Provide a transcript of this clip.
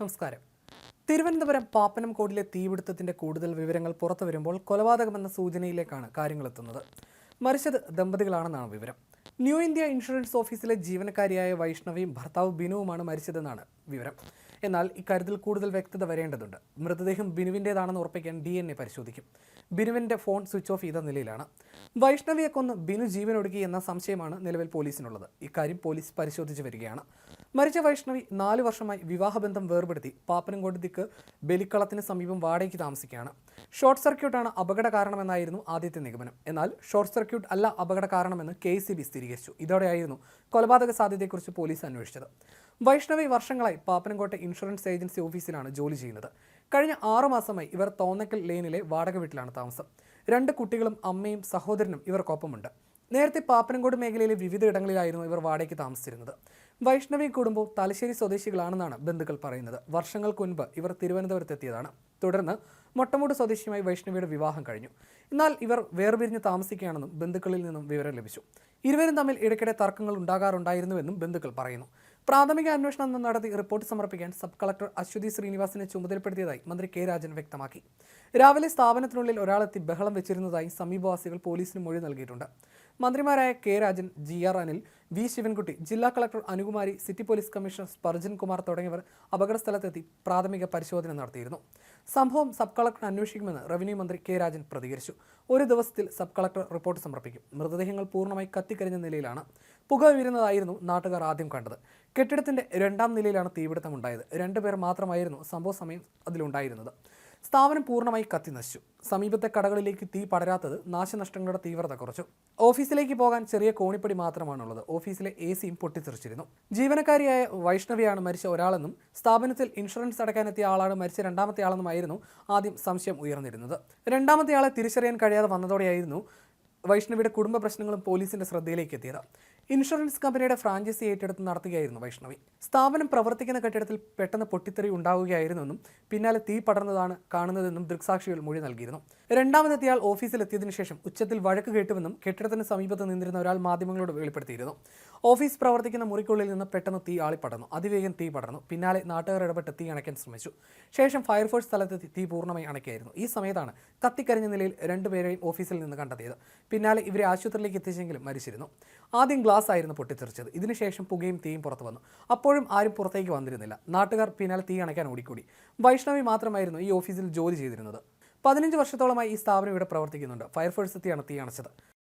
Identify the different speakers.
Speaker 1: നമസ്കാരം. തിരുവനന്തപുരം പാപ്പനംകോടിലെ തീപിടുത്തത്തിന്റെ കൂടുതൽ വിവരങ്ങൾ പുറത്തു വരുമ്പോൾ കൊലപാതകമെന്ന സൂചനയിലേക്കാണ് കാര്യങ്ങൾ എത്തുന്നത് മരിച്ചത് ദമ്പതികളാണെന്നാണ് വിവരം. ന്യൂ ഇന്ത്യ ഇൻഷുറൻസ് ഓഫീസിലെ ജീവനക്കാരിയായ വൈഷ്ണവിയും ഭർത്താവ് ബിനുവുമാണ് മരിച്ചതെന്നാണ് വിവരം. എന്നാൽ ഇക്കാര്യത്തിൽ കൂടുതൽ വ്യക്തത വരേണ്ടതുണ്ട്. മൃതദേഹം ബിനുവിന്റേതാണെന്ന് ഉറപ്പിക്കാൻ ഡി എൻ എ പരിശോധിക്കും. ബിനുവിന്റെ ഫോൺ സ്വിച്ച് ഓഫ് ചെയ്ത നിലയിലാണ്. വൈഷ്ണവിയെ കൊന്ന് ബിനു ജീവനൊടുക്കി എന്ന സംശയമാണ് നിലവിൽ പോലീസിനുള്ളത്. ഇക്കാര്യം പോലീസ് പരിശോധിച്ചു വരികയാണ്. മരിച്ച വൈഷ്ണവി നാല് വർഷമായി വിവാഹബന്ധം വേർപെടുത്തി പാപ്പനംകോട് ദിക്ക് ബലിക്കളത്തിന് സമീപം വാടകയ്ക്ക് താമസിക്കുകയാണ്. ഷോർട്ട് സർക്യൂട്ടാണ് അപകട കാരണമെന്നായിരുന്നു ആദ്യത്തെ നിഗമനം. എന്നാൽ ഷോർട്ട് സർക്യൂട്ട് അല്ല അപകട കാരണമെന്ന് കെ സി ബി സ്ഥിരീകരിച്ചു. ഇതോടെയായിരുന്നു കൊലപാതക സാധ്യതയെക്കുറിച്ച് പോലീസ് അന്വേഷിച്ചത്. വൈഷ്ണവി വർഷങ്ങളായി പാപ്പനംകോട്ടെ ഇൻഷുറൻസ് ഏജൻസി ഓഫീസിലാണ് ജോലി ചെയ്യുന്നത്. കഴിഞ്ഞ ആറു മാസമായി ഇവർ തോന്നക്കൽ ലെയിനിലെ വാടക വീട്ടിലാണ് താമസം. രണ്ട് കുട്ടികളും അമ്മയും സഹോദരനും ഇവർക്കൊപ്പമുണ്ട്. നേരത്തെ പാപ്പനംകോട് മേഖലയിലെ വിവിധ ഇടങ്ങളിലായിരുന്നു ഇവർ വാടകയ്ക്ക് താമസിച്ചിരുന്നത്. വൈഷ്ണവി കുടുംബവും തലശ്ശേരി സ്വദേശികളാണെന്നാണ് ബന്ധുക്കൾ പറയുന്നത്. വർഷങ്ങൾക്ക് മുൻപ് ഇവർ തിരുവനന്തപുരത്തെത്തിയതാണ്. തുടർന്ന് മൊട്ടമൂട് സ്വദേശിയുമായി വൈഷ്ണവിയുടെ വിവാഹം കഴിഞ്ഞു. എന്നാൽ ഇവർ വേർപിരിഞ്ഞ് താമസിക്കുകയാണെന്നും ബന്ധുക്കളിൽ നിന്നും വിവരം ലഭിച്ചു. ഇരുവരും തമ്മിൽ ഇടയ്ക്കിടെ തർക്കങ്ങൾ ഉണ്ടാകാറുണ്ടായിരുന്നുവെന്നും ബന്ധുക്കൾ പറയുന്നു. പ്രാഥമിക അന്വേഷണം നടത്തി റിപ്പോർട്ട് സമർപ്പിക്കാൻ സബ് കളക്ടർ അശ്വതി ശ്രീനിവാസിനെ ചുമതലപ്പെടുത്തിയതായി മന്ത്രി കെ രാജൻ വ്യക്തമാക്കി. രാവിലെ സ്ഥാപനത്തിനുള്ളിൽ ഒരാളെത്തി ബഹളം വെച്ചിരുന്നതായി സമീപവാസികൾ പോലീസിന് മൊഴി നൽകിയിട്ടുണ്ട്. മന്ത്രിമാരായ K Rajan G R Anil V Sivankutty ജില്ലാ collector Anukumari city police commissioner Spurgeon Kumar തുടങ്ങിയവർ അപകടസ്ഥലത്തെത്തി പ്രാഥമിക പരിശോധന നടത്തിയിരുന്നു. സംഭവം സബ് കളക്ടർ അന്വേഷിക്കുമെന്ന് റവന്യൂ മന്ത്രി കെ രാജൻ പ്രതികരിച്ചു. ഒരു ദിവസത്തിൽ സബ് കളക്ടർ റിപ്പോർട്ട് സമർപ്പിക്കും. മൃതദേഹങ്ങൾ പൂർണമായി കത്തിക്കരിഞ്ഞ നിലയിലാണ് പുക വീരുന്നതായിരുന്നു നാട്ടുകാർ ആദ്യം കണ്ടത്. കെട്ടിടത്തിന്റെ രണ്ടാം നിലയിലാണ് തീപിടുത്തമുണ്ടായത്. രണ്ടുപേർ മാത്രമായിരുന്നു സംഭവ സമയം അതിലുണ്ടായിരുന്നത്. സ്ഥാപനം പൂർണമായി കത്തി നശിച്ചു സമീപത്തെ കടകളിലേക്ക് തീ പടരാത്തത് നാശനഷ്ടങ്ങളുടെ തീവ്രത കുറച്ചു. ഓഫീസിലേക്ക് പോകാൻ ചെറിയ കോണിപ്പടി മാത്രമാണുള്ളത്. ഓഫീസിലെ എ സിയും പൊട്ടിത്തെറിച്ചിരുന്നു. ജീവനക്കാരിയായ വൈഷ്ണവിയാണ് മരിച്ച ഒരാളെന്നും സ്ഥാപനത്തിൽ ഇൻഷുറൻസ് അടക്കാനെത്തിയ ആളാണ് മരിച്ച രണ്ടാമത്തെ ആളെന്നുമായിരുന്നു ആദ്യം സംശയം ഉയർന്നിരുന്നത്. രണ്ടാമത്തെ ആളെ തിരിച്ചറിയാൻ കഴിയാതെ വന്നതോടെയായിരുന്നു വൈഷ്ണവിയുടെ കുടുംബ പ്രശ്നങ്ങളും പോലീസിന്റെ ശ്രദ്ധയിലേക്ക് എത്തിയത്. ഇൻഷുറൻസ് കമ്പനിയുടെ ഫ്രാഞ്ചൈസി ഏറ്റെടുത്ത് നടത്തുകയായിരുന്നു വൈഷ്ണവി. സ്ഥാപനം പ്രവർത്തിക്കുന്ന കെട്ടിടത്തിൽ പെട്ടെന്ന് പൊട്ടിത്തെറി ഉണ്ടാവുകയായിരുന്നെന്നും പിന്നാലെ തീ പടർന്നതാണ് കാണുന്നതെന്നും ദൃക്സാക്ഷികൾ മൊഴി നൽകിയിരുന്നു. രണ്ടാമതെത്തിയാൾ ഓഫീസിലെത്തിയതിനു ശേഷം ഉച്ചത്തിൽ വഴക്ക് കേട്ടുവെന്നും കെട്ടിടത്തിന് സമീപത്ത് നിന്നിരുന്ന ഒരാൾ മാധ്യമങ്ങളോട് വെളിപ്പെടുത്തിയിരുന്നു. ഓഫീസ് പ്രവർത്തിക്കുന്ന മുറിക്കുള്ളിൽ നിന്ന് പെട്ടെന്ന് തീ ആളിപ്പടർന്നു. അതിവേഗം തീ പടർന്നു. പിന്നാലെ നാട്ടുകാർ ഇടപെട്ട് തീ അണയ്ക്കാൻ ശ്രമിച്ചു. ശേഷം ഫയർഫോഴ്സ് സ്ഥലത്തെത്തി തീ പൂർണമായി അണയ്ക്കായിരുന്നു. ഈ സമയത്താണ് കത്തിക്കരിഞ്ഞ നിലയിൽ രണ്ടുപേരെയും ഓഫീസിൽ നിന്ന് കണ്ടെത്തിയത്. പിന്നാലെ ഇവരെ ആശുപത്രിയിലേക്ക് എത്തിച്ചെങ്കിലും മരിച്ചിരുന്നു. ആദ്യം ഗ്ലാസ് ആയിരുന്നു പൊട്ടിത്തെറിച്ചത്. ഇതിനുശേഷം പുകയും തീയും പുറത്തു വന്നു. അപ്പോഴും ആരും പുറത്തേക്ക് വന്നിരുന്നില്ല. നാട്ടുകാർ പിന്നാലെ തീ അണയ്ക്കാൻ ഓടിക്കൂടി. വൈഷ്ണവി മാത്രമായിരുന്നു ഈ ഓഫീസിൽ ജോലി ചെയ്തിരുന്നത്. പതിനഞ്ച് വർഷത്തോളമായി ഈ സ്ഥാപനം ഇവിടെ പ്രവർത്തിക്കുന്നുണ്ട്. ഫയർഫോഴ്സ് എത്തിയാണ് തീ അണച്ചത്.